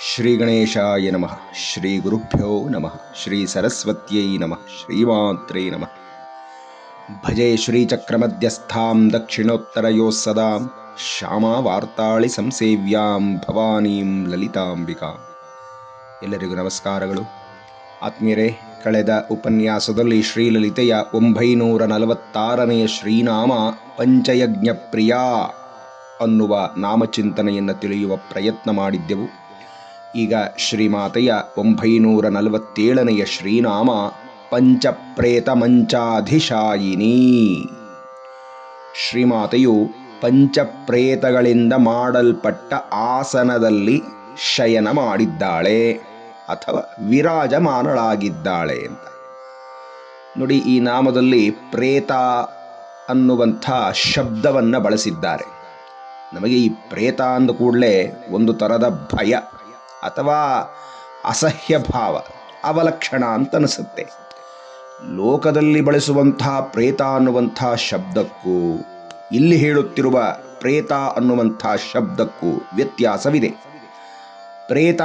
ಶ್ರೀ ಗಣೇಶಾಯ ನಮಃ ಶ್ರೀ ಗುರುಭ್ಯೋ ನಮಃ ಶ್ರೀ ಸರಸ್ವತ್ಯೈ ನಮಃ ಶ್ರೀಮಾತ್ರೇ ನಮಃ ಭಜೆ ಶ್ರೀಚಕ್ರಮಧ್ಯಸ್ಥಾಂ ದಕ್ಷಿಣೋತ್ತರಯೋ ಸದಾ ಶ್ಯಾಮಾ ವಾರ್ತಾಳಿ ಸಂಸೇವ್ಯಾಂ ಭವಾನೀಂ ಲಲಿತಾಂಬಿಕಾ ಎಲ್ಲರಿಗೂ ನಮಸ್ಕಾರಗಳು. ಆತ್ಮೀಯರೇ, ಕಳೆದ ಉಪನ್ಯಾಸದಲ್ಲಿ ಶ್ರೀಲಲಿತೆಯ ಒಂಬೈನೂರ ನಲವತ್ತಾರನೆಯ ಶ್ರೀನಾಮ ಪಂಚಯಜ್ಞ ಪ್ರಿಯ ಅನ್ನುವ ನಾಮಚಿಂತನೆಯನ್ನು ತಿಳಿಯುವ ಪ್ರಯತ್ನ ಮಾಡಿದ್ದೆವು. ಈಗ ಶ್ರೀಮಾತೆಯ ಒಂಬೈನೂರ ನಲವತ್ತೇಳನೆಯ ಶ್ರೀನಾಮ ಪಂಚಪ್ರೇತ ಮಂಚಾಧಿಶಾಯಿನಿ ಶ್ರೀಮಾತೆಯು ಪಂಚಪ್ರೇತಗಳಿಂದ ಮಾಡಲ್ಪಟ್ಟ ಆಸನದಲ್ಲಿ ಶಯನ ಮಾಡಿದ್ದಾಳೆ ಅಥವಾ ವಿರಾಜಮಾನಳಾಗಿದ್ದಾಳೆ ಅಂತ. ನೋಡಿ, ಈ ನಾಮದಲ್ಲಿ ಪ್ರೇತ ಅನ್ನುವಂಥ ಶಬ್ದವನ್ನು ಬಳಸಿದ್ದಾರೆ. ನಮಗೆ ಈ ಪ್ರೇತ ಅಂದ ಕೂಡಲೇ ಒಂದು ಥರದ ಭಯ. ಅಥವಾ ಅಸಹ್ಯ ಭಾವ ಅವಲಕ್ಷಣ ಅಂತ ಅನಿಸುತ್ತೆ ಲೋಕದಲ್ಲಿ ಬಳಸುವಂಥ ಪ್ರೇತ ಅನ್ನುವಂಥ ಶಬ್ದಕ್ಕೂ, ಇಲ್ಲಿ ಹೇಳುತ್ತಿರುವ ಪ್ರೇತ ಅನ್ನುವಂಥ ಶಬ್ದಕ್ಕೂ ವ್ಯತ್ಯಾಸವಿದೆ. ಪ್ರೇತ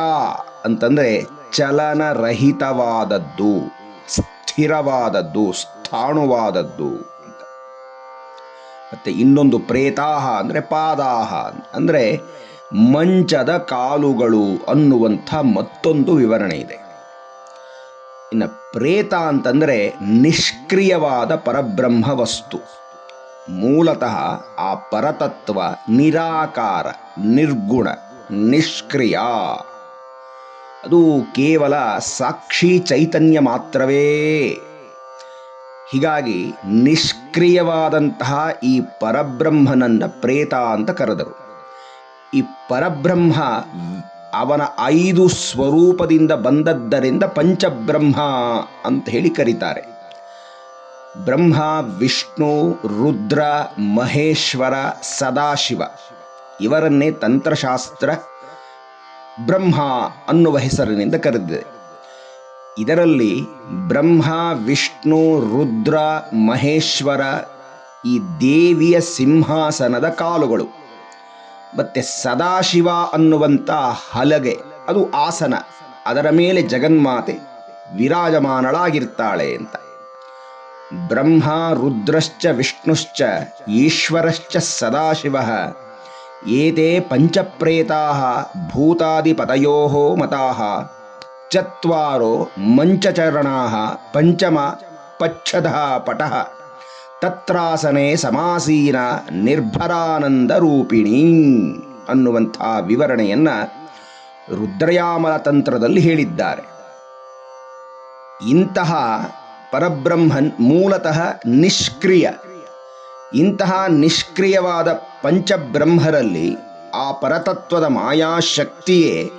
ಅಂತಂದರೆ ಚಲನರಹಿತವಾದದ್ದು, ಸ್ಥಿರವಾದದ್ದು, ಸ್ಥಾಣುವಾದದ್ದು ಮತ್ತೆ ಇನ್ನೊಂದು ಪ್ರೇತಾಹ ಅಂದರೆ ಪಾದಾಹ, ಅಂದರೆ ಮಂಚದ ಕಾಲುಗಳು ಅನ್ನುವಂಥ ಮತ್ತೊಂದು ವಿವರಣೆ ಇದೆ. ಇನ್ನು ಪ್ರೇತ ಅಂತಂದರೆ ನಿಷ್ಕ್ರಿಯವಾದ ಪರಬ್ರಹ್ಮ ವಸ್ತು. ಮೂಲತಃ ಆ ಪರತತ್ವ ನಿರಾಕಾರ, ನಿರ್ಗುಣ, ನಿಷ್ಕ್ರಿಯ. ಅದು ಕೇವಲ ಸಾಕ್ಷಿ ಚೈತನ್ಯ ಮಾತ್ರವೇ. ಹೀಗಾಗಿ ನಿಷ್ಕ್ರಿಯವಾದಂತಹ ಈ ಪರಬ್ರಹ್ಮನನ್ನ ಪ್ರೇತ ಅಂತ ಕರೆದರು. ಈ ಪರಬ್ರಹ್ಮ ಅವನ ಐದು ಸ್ವರೂಪದಿಂದ ಬಂದದ್ದರಿಂದ ಪಂಚಬ್ರಹ್ಮ ಅಂತ ಹೇಳಿ ಕರೀತಾರೆ. ಬ್ರಹ್ಮ, ವಿಷ್ಣು, ರುದ್ರ, ಮಹೇಶ್ವರ, ಸದಾಶಿವ ಇವರನ್ನೇ ತಂತ್ರಶಾಸ್ತ್ರ ಬ್ರಹ್ಮ ಅನ್ನುವ ಹೆಸರಿನಿಂದ ಕರೆದಿದೆ. ಇದರಲ್ಲಿ ಬ್ರಹ್ಮ, ವಿಷ್ಣು, ರುದ್ರ, ಮಹೇಶ್ವರ ಈ ದೇವಿಯ ಸಿಂಹಾಸನದ ಕಾಲುಗಳು. ಮತ್ತೆ ಸದಾಶಿವ ಅನ್ನುವಂಥ ಹಲಗೆ, ಅದು ಆಸನ, ಅದರ ಮೇಲೆ ಜಗನ್ಮಾತೆ ವಿರಾಜಮಾನಳಾಗಿರ್ತಾಳೆ ಅಂತ. ಬ್ರಹ್ಮ, ರುದ್ರಶ್ಚ, ವಿಷ್ಣುಶ್ಚ, ಈಶ್ವರಶ್ಚ, ಸದಾಶಿವ, ಏತೆ ಪಂಚಪ್ರೇತಾ ಭೂತಾದಿಪತಯೋ ಮತಾ, ಚತ್ವಾರೋ ಮಂಚಚರಣಾ, ಪಂಚಮ ಪಚ್ಛದ ಪಟ. ತತ್ರಾಸನೆ ಸಮಾಸೀನ ನಿರ್ಭರಾನಂದ ರೂಪಿಣಿ ಅನ್ನುವಂಥ ವಿವರಣೆಯನ್ನ ರುದ್ರಯಾಮಲ ತಂತ್ರದಲ್ಲಿ ಹೇಳಿದ್ದಾರೆ. ಇಂತಹ ಪರಬ್ರಹ್ಮನ್ ಮೂಲತಃ ನಿಷ್ಕ್ರಿಯ. ಇಂತಹ ನಿಷ್ಕ್ರಿಯವಾದ ಪಂಚಬ್ರಹ್ಮರಲ್ಲಿ ಆ ಪರತತ್ವದ ಮಾಯಾಶಕ್ತಿಯೇ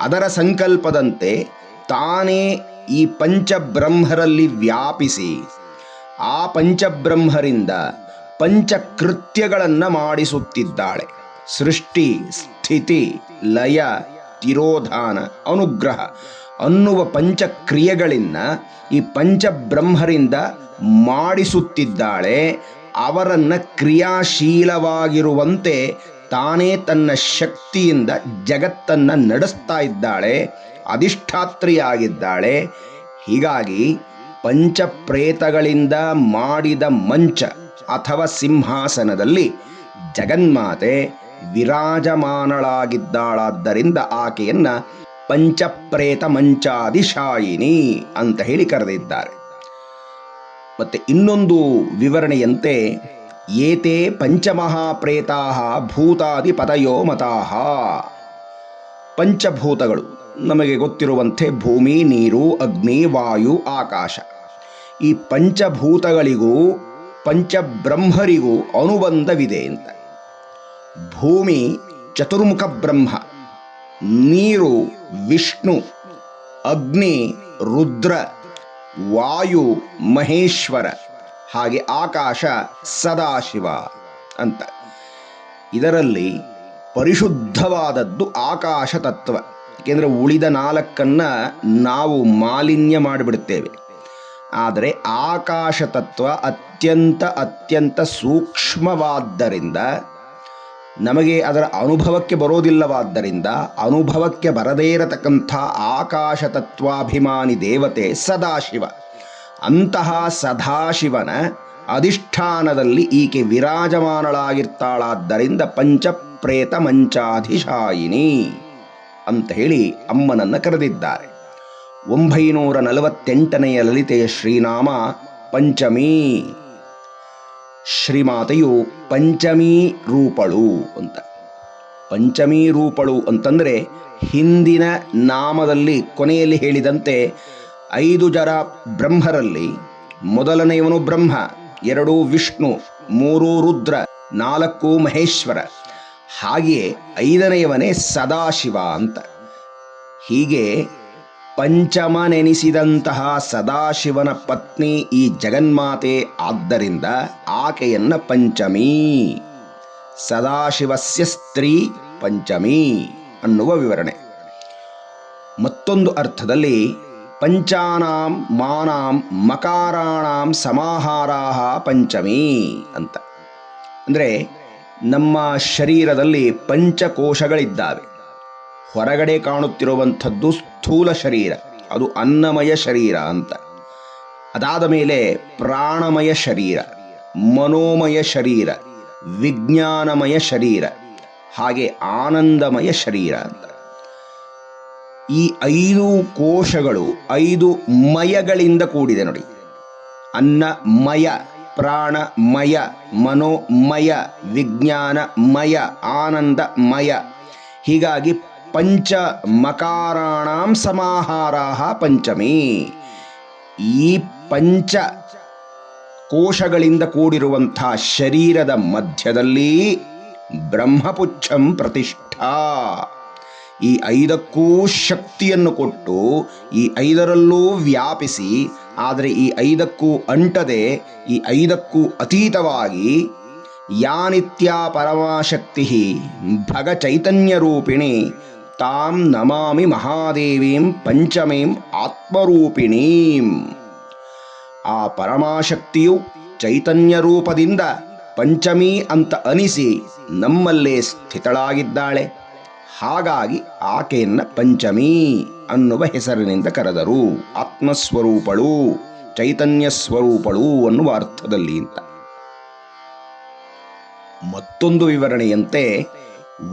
ಅದರ ಸಂಕಲ್ಪದಂತೆ ತಾನೇ ಈ ಪಂಚಬ್ರಹ್ಮರಲ್ಲಿ ವ್ಯಾಪಿಸಿ ಆ ಪಂಚಬ್ರಹ್ಮರಿಂದ ಪಂಚಕೃತ್ಯಗಳನ್ನು ಮಾಡಿಸುತ್ತಿದ್ದಾಳೆ. ಸೃಷ್ಟಿ, ಸ್ಥಿತಿ, ಲಯ, ತಿರೋಧಾನ, ಅನುಗ್ರಹ ಅನ್ನುವ ಪಂಚಕ್ರಿಯೆಗಳಿಂದ ಈ ಪಂಚಬ್ರಹ್ಮರಿಂದ ಮಾಡಿಸುತ್ತಿದ್ದಾಳೆ. ಅವರನ್ನು ಕ್ರಿಯಾಶೀಲವಾಗಿರುವಂತೆ ತಾನೇ ತನ್ನ ಶಕ್ತಿಯಿಂದ ಜಗತ್ತನ್ನು ನಡೆಸ್ತಾ ಇದ್ದಾಳೆ, ಅಧಿಷ್ಠಾತ್ರಿಯಾಗಿದ್ದಾಳೆ. ಹೀಗಾಗಿ ಪಂಚಪ್ರೇತಗಳಿಂದ ಮಾಡಿದ ಮಂಚ ಅಥವಾ ಸಿಂಹಾಸನದಲ್ಲಿ ಜಗನ್ಮಾತೆ ವಿರಾಜಮಾನಳಾಗಿದ್ದಾಳಾದ್ದರಿಂದ ಆಕೆಯನ್ನ ಪಂಚಪ್ರೇತ ಮಂಚಾದಿಶಾಯಿನಿ ಅಂತ ಹೇಳಿ ಕರೆದಿದ್ದಾರೆ. ಮತ್ತೆ ಇನ್ನೊಂದು ವಿವರಣೆಯಂತೆ ಏತೆ ಪಂಚಮಹಾಪ್ರೇತಾ ಭೂತಾದಿ ಪದಯೋ ಮತಾಹ ಪಂಚಭೂತಗಳು. ನಮಗೆ ಗೊತ್ತಿರುವಂತೆ ಭೂಮಿ, ನೀರು, ಅಗ್ನಿ, ವಾಯು, ಆಕಾಶ. ಈ ಪಂಚಭೂತಗಳಿಗೂ, ಪಂಚಬ್ರಹ್ಮರಿಗೂ ಅನುಬಂಧವಿದೆ ಅಂತ. ಭೂಮಿ ಚತುರ್ಮುಖ ಬ್ರಹ್ಮ, ನೀರು ವಿಷ್ಣು, ಅಗ್ನಿ ರುದ್ರ, ವಾಯು ಮಹೇಶ್ವರ, ಹಾಗೆ ಆಕಾಶ ಸದಾಶಿವ ಅಂತ. ಇದರಲ್ಲಿ ಪರಿಶುದ್ಧವಾದದ್ದು ಆಕಾಶ ತತ್ವ. ಏಕೆಂದರೆ ಉಳಿದ ನಾಲ್ಕನ್ನ ನಾವು ಮಾಲಿನ್ಯ ಮಾಡಿಬಿಡುತ್ತೇವೆ. ಆದರೆ ಆಕಾಶ ತತ್ವ ಅತ್ಯಂತ ಅತ್ಯಂತ ಸೂಕ್ಷ್ಮವಾದ್ದರಿಂದ, ನಮಗೆ ಅದರ ಅನುಭವಕ್ಕೆ ಬರೋದಿಲ್ಲವಾದ್ದರಿಂದ, ಅನುಭವಕ್ಕೆ ಬರದೇ ಇರತಕ್ಕಂಥ ಆಕಾಶ ತತ್ವಾಭಿಮಾನಿ ದೇವತೆ ಸದಾಶಿವ. ಅಂತಹ ಸದಾಶಿವನ ಅಧಿಷ್ಠಾನದಲ್ಲಿ ಈಕೆ ವಿರಾಜಮಾನಳಾಗಿರ್ತಾಳಾದ್ದರಿಂದ ಪಂಚಪ್ರೇತ ಮಂಚಾಧಿಶಾಯಿನಿ. ಅಂತ ಹೇಳಿ ಅಮ್ಮನನ್ನು ಕರೆದಿದ್ದಾರೆ. ಒಂಬೈನೂರ ನಲವತ್ತೆಂಟನೆಯ ಲಲಿತೆಯ ಶ್ರೀನಾಮ ಪಂಚಮಿ. ಶ್ರೀಮಾತೆಯು ಪಂಚಮಿ ರೂಪಳು ಅಂತ. ಪಂಚಮಿ ರೂಪಳು ಅಂತಂದರೆ ಹಿಂದಿನ ನಾಮದಲ್ಲಿ ಕೊನೆಯಲ್ಲಿ ಹೇಳಿದಂತೆ ಐದು ಜರ ಬ್ರಹ್ಮರಲ್ಲಿ ಮೊದಲನೆಯವನು ಬ್ರಹ್ಮ, ಎರಡು ವಿಷ್ಣು, ಮೂರು ರುದ್ರ, ನಾಲ್ಕು ಮಹೇಶ್ವರ. ಹಾಗೆಯೇ ಐದನೆಯವನೇ ಸದಾಶಿವ ಅಂತ. ಹೀಗೆ ಪಂಚಮನೆನಿಸಿದಂತಹ ಸದಾಶಿವನ ಪತ್ನಿ ಈ ಜಗನ್ಮಾತೆ ಆದ್ದರಿಂದ ಆಕೆಯನ್ನ ಪಂಚಮಿ. ಸದಾಶಿವಸ್ಯ ಸ್ತ್ರೀ ಪಂಚಮಿ ಅನ್ನುವ ವಿವರಣೆ. ಮತ್ತೊಂದು ಅರ್ಥದಲ್ಲಿ ಪಂಚಾನಾಂ ಮಾನಾಂ ಮಕಾರಾಣಾಂ ಸಮಾಹಾರಾಹ ಪಂಚಮಿ ಅಂತ. ಅಂದರೆ ನಮ್ಮ ಶರೀರದಲ್ಲಿ ಪಂಚಕೋಶಗಳಿದ್ದಾವೆ. ಹೊರಗಡೆ ಕಾಣುತ್ತಿರುವಂಥದ್ದು ಸ್ಥೂಲ ಶರೀರ. ಅದು ಅನ್ನಮಯ ಶರೀರ ಅಂತ. ಅದಾದ ಮೇಲೆ ಪ್ರಾಣಮಯ ಶರೀರ, ಮನೋಮಯ ಶರೀರ, ವಿಜ್ಞಾನಮಯ ಶರೀರ, ಹಾಗೆ ಆನಂದಮಯ ಶರೀರ ಅಂತ. ಈ ಐದು ಕೋಶಗಳು ಐದು ಮಯಗಳಿಂದ ಕೂಡಿದೆ ನೋಡಿ. ಅನ್ನಮಯ ಪ್ರಾಣಮಯ, ಮನೋಮಯ, ವಿಜ್ಞಾನಮಯ, ಆನಂದಮಯ. ಹೀಗಾಗಿ ಪಂಚ ಮಕಾರಾಣಾಂ ಸಮಾಹಾರಾಹ ಪಂಚಮಿ. ಈ ಪಂಚ ಕೋಶಗಳಿಂದ ಕೂಡಿರುವಂಥ ಶರೀರದ ಮಧ್ಯದಲ್ಲಿ ಬ್ರಹ್ಮಪುಚ್ಛಂ ಪ್ರತಿಷ್ಠಾ. ಈ ಐದಕ್ಕೂ ಶಕ್ತಿಯನ್ನು ಕೊಟ್ಟು ಈ ಐದರಲ್ಲೂ ವ್ಯಾಪಿಸಿ ಆದರೆ ಈ ಐದಕ್ಕೂ ಅಂಟದೆ, ಈ ಐದಕ್ಕೂ ಅತೀತವಾಗಿ ಯಾ ನಿತ್ಯ ಪರಮಾಶಕ್ತಿ ಭಗ ಚೈತನ್ಯ ರೂಪಿಣಿ ತಾಂ ನಮಾಮಿ ಮಹಾದೇವೀಂ ಪಂಚಮೀಂ ಆತ್ಮರೂಪಿಣೀಂ. ಆ ಪರಮಾಶಕ್ತಿಯು ಚೈತನ್ಯ ರೂಪದಿಂದ ಪಂಚಮಿ ಅಂತ ಅನಿಸಿ ನಮ್ಮಲ್ಲೇ ಸ್ಥಿತಳಾಗಿದ್ದಾಳೆ. ಹಾಗಾಗಿ ಆಕೆಯನ್ನು ಪಂಚಮಿ. ಅನ್ನುವ ಹೆಸರಿನಿಂದ ಕರೆದರು. ಆತ್ಮಸ್ವರೂಪಳು, ಚೈತನ್ಯ ಸ್ವರೂಪಳು ಅನ್ನುವ ಅರ್ಥದಲ್ಲಿ ಅಂತ. ಮತ್ತೊಂದು ವಿವರಣೆಯಂತೆ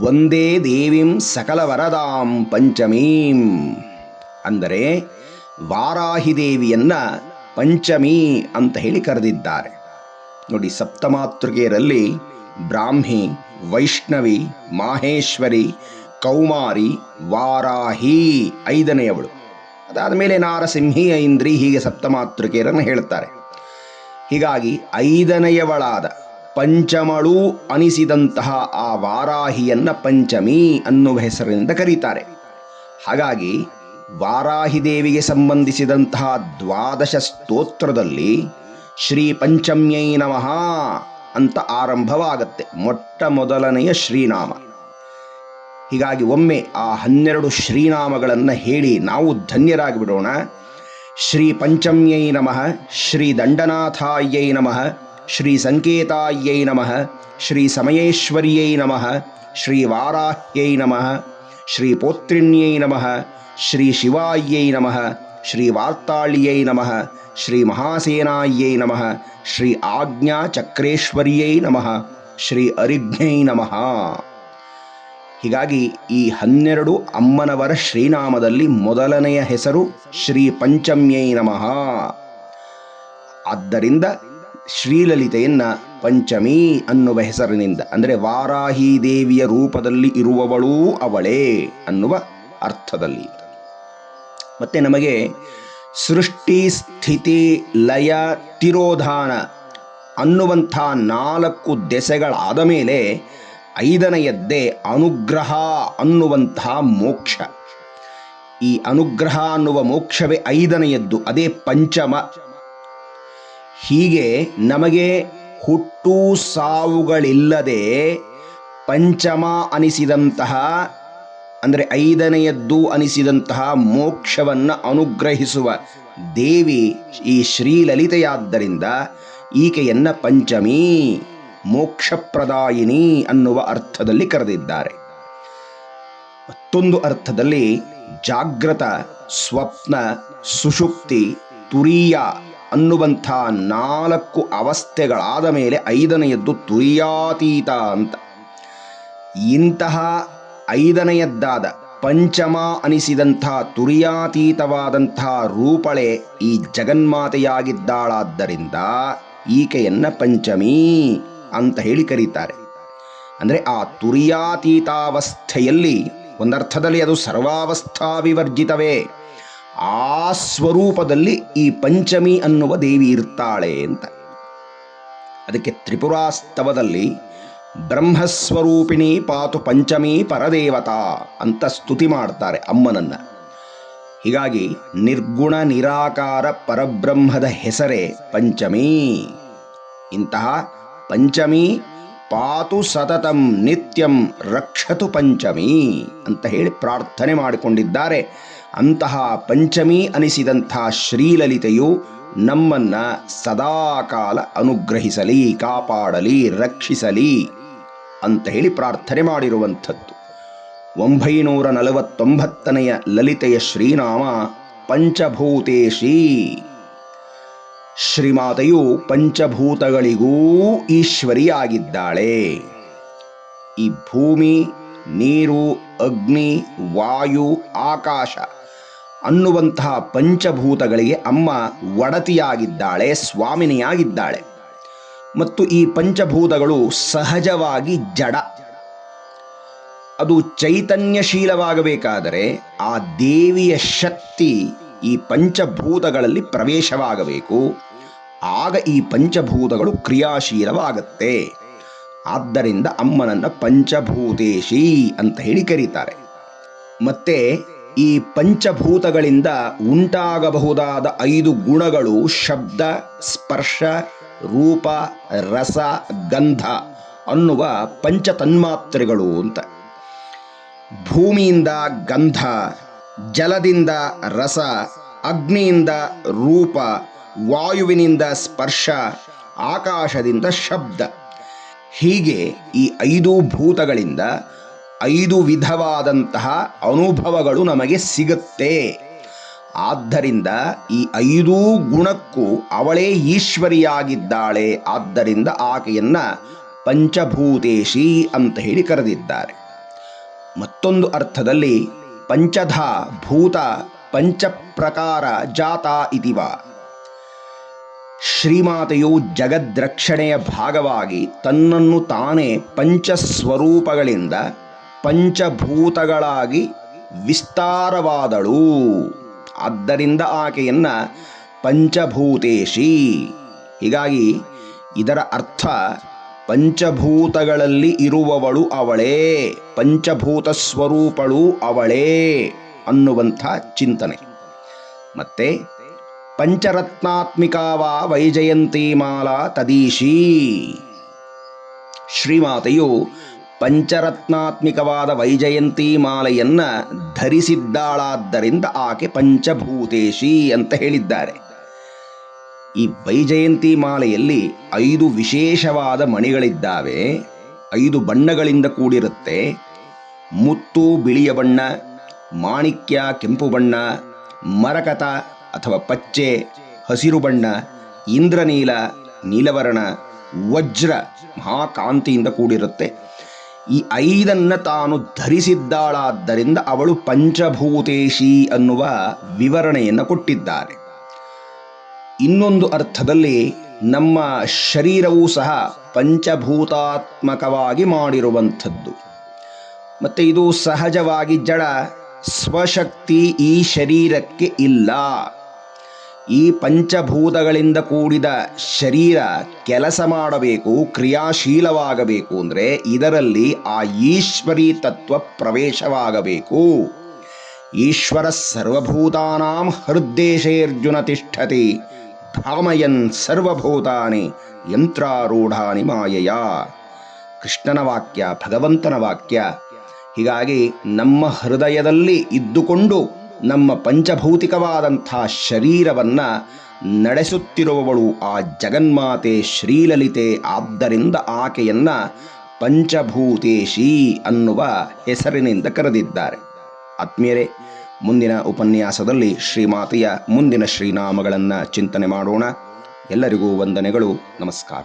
ಒಂದೇ ದೇವಿಂ ಸಕಲ ವರದಾಂ ಪಂಚಮೀಂ ಅಂದರೆ, ವಾರಾಹಿ ದೇವಿಯನ್ನ ಪಂಚಮಿ ಅಂತ ಹೇಳಿ ಕರೆದಿದ್ದಾರೆ. ನೋಡಿ, ಸಪ್ತಮಾತೃಕೆಯರಲ್ಲಿ ಬ್ರಾಹ್ಮಿ, ವೈಷ್ಣವಿ, ಮಾಹೇಶ್ವರಿ ಕೌಮಾರಿ ವಾರಾಹಿ ಐದನೆಯವಳು. ಅದಾದ ಮೇಲೆ ನಾರಸಿಂಹಿ ಐಂದ್ರಿ ಹೀಗೆ ಸಪ್ತಮಾತೃಕೆಯರನ್ನು ಹೇಳ್ತಾರೆ ಹೀಗಾಗಿ ಐದನೆಯವಳಾದ ಪಂಚಮಳು ಅನಿಸಿದಂತಹ ಆ ವಾರಾಹಿಯನ್ನ ಪಂಚಮಿ ಅನ್ನುವ ಹೆಸರಿನಿಂದ ಕರೀತಾರೆ. ಹಾಗಾಗಿ ವಾರಾಹಿ ದೇವಿಗೆ ಸಂಬಂಧಿಸಿದಂತಹ ದ್ವಾದಶ ಸ್ತೋತ್ರದಲ್ಲಿ ಶ್ರೀ ಪಂಚಮ್ಯೈ ನಮಃ ಅಂತ ಆರಂಭವಾಗತ್ತೆ. ಮೊಟ್ಟ ಮೊದಲನೆಯ ಶ್ರೀನಾಮ. ಹೀಗಾಗಿ ಒಮ್ಮೆ ಆ ಹನ್ನೆರಡು ಶ್ರೀನಾಮಗಳನ್ನು ಹೇಳಿ ನಾವು ಧನ್ಯರಾಗಿ ಬಿಡೋಣ ಶ್ರೀ ಪಂಚಮ್ಯೈ ನಮಃ ಶ್ರೀ ದಂಡನಾಥಾಯೈ ನಮಃ ಶ್ರೀ ಸಂಕೇತಾಯೈ ನಮಃ ಶ್ರೀ ಸಮಯೇಶ್ವರ್ಯೈ ನಮಃ ಶ್ರೀ ವಾರಾಹ್ಯೈ ನಮಃ ಶ್ರೀ ಪೋತ್ರಿಣ್ಯೈ ನಮಃ ಶ್ರೀ ಶಿವಾಯೈ ನಮಃ ಶ್ರೀ ವಾರ್ತಾಳ್ಯೈ ನಮಃ ಶ್ರೀ ಮಹಾಸೇನಾಯೈ ನಮಃ ಶ್ರೀ ಆಜ್ಞಾ ಚಕ್ರೇಶ್ವರ್ಯೈ ನಮಃ ಶ್ರೀ ಅರಿಜ್ಞೈ ನಮಃ ಹೀಗಾಗಿ ಈ ಹನ್ನೆರಡು ಅಮ್ಮನವರ ಶ್ರೀನಾಮದಲ್ಲಿ ಮೊದಲನೆಯ ಹೆಸರು ಶ್ರೀ ಪಂಚಮ್ಯೈ ನಮಃ. ಆದ್ದರಿಂದ ಶ್ರೀಲಲಿತೆಯನ್ನ ಪಂಚಮಿ ಅನ್ನುವ ಹೆಸರಿನಿಂದ, ಅಂದರೆ ವಾರಾಹಿ ದೇವಿಯ ರೂಪದಲ್ಲಿ ಇರುವವಳೂ ಅವಳೇ ಅನ್ನುವ ಅರ್ಥದಲ್ಲಿ. ಮತ್ತೆ ನಮಗೆ ಸೃಷ್ಟಿ, ಸ್ಥಿತಿ, ಲಯ, ತಿರೋಧಾನ ಅನ್ನುವಂಥ ನಾಲ್ಕು ದೆಸೆಗಳಾದ ಮೇಲೆ ಐದನೆಯದ್ದೇ ಅನುಗ್ರಹ ಅನ್ನುವಂತಹ ಮೋಕ್ಷ. ಈ ಅನುಗ್ರಹ ಅನ್ನುವ ಮೋಕ್ಷವೇ ಐದನೆಯದ್ದು, ಅದೇ ಪಂಚಮ. ಹೀಗೆ ನಮಗೆ ಹುಟ್ಟು ಸಾವುಗಳಿಲ್ಲದೆ ಪಂಚಮ ಅನಿಸಿದಂತಹ, ಅಂದರೆ ಐದನೆಯದ್ದು ಅನಿಸಿದಂತಹ ಮೋಕ್ಷವನ್ನು ಅನುಗ್ರಹಿಸುವ ದೇವಿ ಈ ಶ್ರೀಲಲಿತೆಯಾದ್ದರಿಂದ ಈಕೆಯನ್ನ ಪಂಚಮಿ. ಮೋಕ್ಷಪ್ರದಾಯಿನಿ ಅನ್ನುವ ಅರ್ಥದಲ್ಲಿ ಕರೆದಿದ್ದಾರೆ. ಮತ್ತೊಂದು ಅರ್ಥದಲ್ಲಿ ಜಾಗ್ರತ, ಸ್ವಪ್ನ, ಸುಷುಪ್ತಿ, ತುರಿಯ ಅನ್ನುವಂಥ ನಾಲ್ಕು ಅವಸ್ಥೆಗಳಾದ ಮೇಲೆ ಐದನೆಯದ್ದು ತುರಿಯಾತೀತ ಅಂತ. ಇಂತಹ ಐದನೆಯದ್ದಾದ ಪಂಚಮ ಅನಿಸಿದಂಥ ತುರಿಯಾತೀತವಾದಂಥ ರೂಪಳೆ ಈ ಜಗನ್ಮಾತೆಯಾಗಿದ್ದಾಳಾದ್ದರಿಂದ ಈಕೆಯನ್ನ ಪಂಚಮಿ ಅಂತ ಹೇಳಿ ಕರೀತಾರೆ. ಅಂದರೆ ಆ ತುರಿಯಾತೀತಾವಸ್ಥೆಯಲ್ಲಿ ಒಂದರ್ಥದಲ್ಲಿ ಅದು ಸರ್ವಾವಸ್ಥಾ ವಿವರ್ಜಿತವೇ ಆ ಸ್ವರೂಪದಲ್ಲಿ ಈ ಪಂಚಮಿ ಅನ್ನುವ ದೇವಿ ಇರ್ತಾಳೆ ಅಂತ. ಅದಕ್ಕೆ ತ್ರಿಪುರಾಸ್ತವದಲ್ಲಿ ಬ್ರಹ್ಮಸ್ವರೂಪಿಣಿ ಪಾತು ಪಂಚಮಿ ಪರದೇವತಾ ಅಂತ ಸ್ತುತಿ ಮಾಡ್ತಾರೆ ಅಮ್ಮನನ್ನ. ಹೀಗಾಗಿ ನಿರ್ಗುಣ ನಿರಾಕಾರ ಪರಬ್ರಹ್ಮದ ಹೆಸರೇ ಪಂಚಮಿ. ಇಂತಹ ಪಂಚಮಿ ಪಾತು ಸತತಂ ನಿತ್ಯಂ ರಕ್ಷತು ಪಂಚಮಿ ಅಂತ ಹೇಳಿ ಪ್ರಾರ್ಥನೆ ಮಾಡಿಕೊಂಡಿದ್ದಾರೆ. ಅಂತಹ ಪಂಚಮಿ ಅನಿಸಿದಂಥ ಶ್ರೀಲಲಿತೆಯು ನಮ್ಮನ್ನ ಸದಾಕಾಲ ಅನುಗ್ರಹಿಸಲಿ, ಕಾಪಾಡಲಿ, ರಕ್ಷಿಸಲಿ ಅಂತ ಹೇಳಿ ಪ್ರಾರ್ಥನೆ ಮಾಡಿರುವಂಥದ್ದು. ಒಂಬೈನೂರ ನಲವತ್ತೊಂಬತ್ತನೆಯ ಲಲಿತೆಯ ಶ್ರೀನಾಮ ಪಂಚಭೂತೇಶಿ. ಶ್ರೀಮಾತೆಯು ಪಂಚಭೂತಗಳಿಗೂ ಈಶ್ವರಿಯಾಗಿದ್ದಾಳೆ. ಈ ಭೂಮಿ, ನೀರು, ಅಗ್ನಿ, ವಾಯು, ಆಕಾಶ ಅನ್ನುವಂತಹ ಪಂಚಭೂತಗಳಿಗೆ ಅಮ್ಮ ಒಡತಿಯಾಗಿದ್ದಾಳೆ, ಸ್ವಾಮಿನಿಯಾಗಿದ್ದಾಳೆ. ಮತ್ತು ಈ ಪಂಚಭೂತಗಳು ಸಹಜವಾಗಿ ಜಡ. ಅದು ಚೈತನ್ಯಶೀಲವಾಗಬೇಕಾದರೆ ಆ ದೇವಿಯ ಶಕ್ತಿ ಈ ಪಂಚಭೂತಗಳಲ್ಲಿ ಪ್ರವೇಶವಾಗಬೇಕು. ಆಗ ಈ ಪಂಚಭೂತಗಳು ಕ್ರಿಯಾಶೀಲವಾಗತ್ತೆ. ಆದ್ದರಿಂದ ಅಮ್ಮನನ್ನ ಪಂಚಭೂತೇಶಿ ಅಂತ ಹೇಳಿ ಕರೀತಾರೆ. ಮತ್ತೆ ಈ ಪಂಚಭೂತಗಳಿಂದ ಉಂಟಾಗಬಹುದಾದ ಐದು ಗುಣಗಳು ಶಬ್ದ, ಸ್ಪರ್ಶ, ರೂಪ, ರಸ, ಗಂಧ ಅನ್ನುವ ಪಂಚತನ್ಮಾತ್ರೆಗಳು ಅಂತ. ಭೂಮಿಯಿಂದ ಗಂಧ ಜಲದಿಂದ ರಸ, ಅಗ್ನಿಯಿಂದ ರೂಪ, ವಾಯುವಿನಿಂದ ಸ್ಪರ್ಶ, ಆಕಾಶದಿಂದ ಶಬ್ದ. ಹೀಗೆ ಈ ಐದು ಭೂತಗಳಿಂದ ಐದು ವಿಧವಾದಂತಹ ಅನುಭವಗಳು ನಮಗೆ ಸಿಗುತ್ತೆ. ಆದ್ದರಿಂದ ಈ ಐದೂ ಗುಣಕ್ಕೂ ಅವಳೇ ಈಶ್ವರಿಯಾಗಿದ್ದಾಳೆ. ಆದ್ದರಿಂದ ಆಕೆಯನ್ನ ಪಂಚಭೂತೇಶಿ ಅಂತ ಹೇಳಿ ಕರೆದಿದ್ದಾರೆ. ಮತ್ತೊಂದು ಅರ್ಥದಲ್ಲಿ ಪಂಚಧ, ಭೂತ, ಪಂಚಪ್ರಕಾರ ಜಾತ ಇತಿವ ಶ್ರೀಮಾತೆಯು ಜಗದ್ರಕ್ಷಣೆಯ ಭಾಗವಾಗಿ ತನ್ನನ್ನು ತಾನೇ ಪಂಚಸ್ವರೂಪಗಳಿಂದ ಪಂಚಭೂತಗಳಾಗಿ ವಿಸ್ತಾರವಾದಳು. ಆದ್ದರಿಂದ ಆಕೆಯನ್ನ ಪಂಚಭೂತೇಶಿ. ಹೀಗಾಗಿ ಇದರ ಅರ್ಥ ಪಂಚಭೂತಗಳಲ್ಲಿ ಇರುವವಳು ಅವಳೇ ಪಂಚಭೂತ ಸ್ವರೂಪಳು ಅವಳೇ ಅನ್ನುವಂಥ ಚಿಂತನೆ. ಮತ್ತೆ, ಪಂಚರತ್ನಾತ್ಮಿಕಾವ ವೈಜಯಂತಿ ಮಾಲಾ ತದೀಶಿ. ಶ್ರೀಮಾತೆಯು ಪಂಚರತ್ನಾತ್ಮಿಕವಾದ ವೈಜಯಂತಿ ಮಾಲೆಯನ್ನು ಧರಿಸಿದ್ದಾಳಾದ್ದರಿಂದ ಆಕೆ ಪಂಚಭೂತೇಶಿ ಅಂತ ಹೇಳಿದ್ದಾರೆ. ಈ ವೈಜಯಂತಿ ಮಾಲೆಯಲ್ಲಿ ಐದು ವಿಶೇಷವಾದ ಮಣಿಗಳಿದ್ದಾವೆ. ಐದು ಬಣ್ಣಗಳಿಂದ ಕೂಡಿರುತ್ತೆ. ಮುತ್ತು, ಬಿಳಿಯ ಬಣ್ಣ, ಮಾಣಿಕ್ಯ, ಕೆಂಪು ಬಣ್ಣ, ಮರಕತ ಅಥವಾ ಪಚ್ಚೆ, ಹಸಿರು ಬಣ್ಣ, ಇಂದ್ರನೀಲ, ನೀಲವರ್ಣ, ವಜ್ರ ಮಹಾಕಾಂತಿಯಿಂದ ಕೂಡಿರುತ್ತೆ. ಈ ಐದನ್ನು ತಾನು ಧರಿಸಿದ್ದಾಳಾದ್ದರಿಂದ ಅವಳು ಪಂಚಭೂತೇಶಿ ಅನ್ನುವ ವಿವರಣೆಯನ್ನು ಕೊಟ್ಟಿದ್ದಾರೆ. ಇನ್ನೊಂದು ಅರ್ಥದಲ್ಲಿ ನಮ್ಮ ಶರೀರವೂ ಸಹ ಪಂಚಭೂತಾತ್ಮಕವಾಗಿ ಮಾಡಿರುವಂಥದ್ದು. ಮತ್ತು ಇದು ಸಹಜವಾಗಿ ಜಡ ಸ್ವಶಕ್ತಿ ಈ ಶರೀರಕ್ಕೆ ಇಲ್ಲ. ಈ ಪಂಚಭೂತಗಳಿಂದ ಕೂಡಿದ ಶರೀರ ಕೆಲಸ ಮಾಡಬೇಕು, ಕ್ರಿಯಾಶೀಲವಾಗಬೇಕು ಅಂದರೆ ಇದರಲ್ಲಿ ಆ ಈಶ್ವರಿ ತತ್ವ ಪ್ರವೇಶವಾಗಬೇಕು. ಈಶ್ವರ ಸರ್ವಭೂತಾನಾಂ ಹೃದ್ದೇಶೇರ್ಜುನ ತಿಷ್ಠತಿ. ಭ್ರಾಮಯನ್ ಸರ್ವಭೂತಾನಿ ಯಂತ್ರಾರೂಢಾನಿ ಮಾಯೆಯ. ಕೃಷ್ಣನ ವಾಕ್ಯ, ಭಗವಂತನ ವಾಕ್ಯ. ಹೀಗಾಗಿ ನಮ್ಮ ಹೃದಯದಲ್ಲಿ ಇದ್ದುಕೊಂಡು ನಮ್ಮ ಪಂಚಭೌತಿಕವಾದಂಥ ಶರೀರವನ್ನು ನಡೆಸುತ್ತಿರುವವಳು ಆ ಜಗನ್ಮಾತೆ ಶ್ರೀಲಲಿತೆ ಆದ್ದರಿಂದ ಆಕೆಯನ್ನು ಪಂಚಭೂತೇಶಿ ಅನ್ನುವ ಹೆಸರಿನಿಂದ ಕರೆದಿದ್ದಾರೆ. ಆತ್ಮೀಯರೇ ಮುಂದಿನ ಉಪನ್ಯಾಸದಲ್ಲಿ ಶ್ರೀಮಾತೆಯ ಮುಂದಿನ ಶ್ರೀನಾಮಗಳನ್ನು ಚಿಂತನೆ ಮಾಡೋಣ. ಎಲ್ಲರಿಗೂ ವಂದನೆಗಳು. ನಮಸ್ಕಾರ.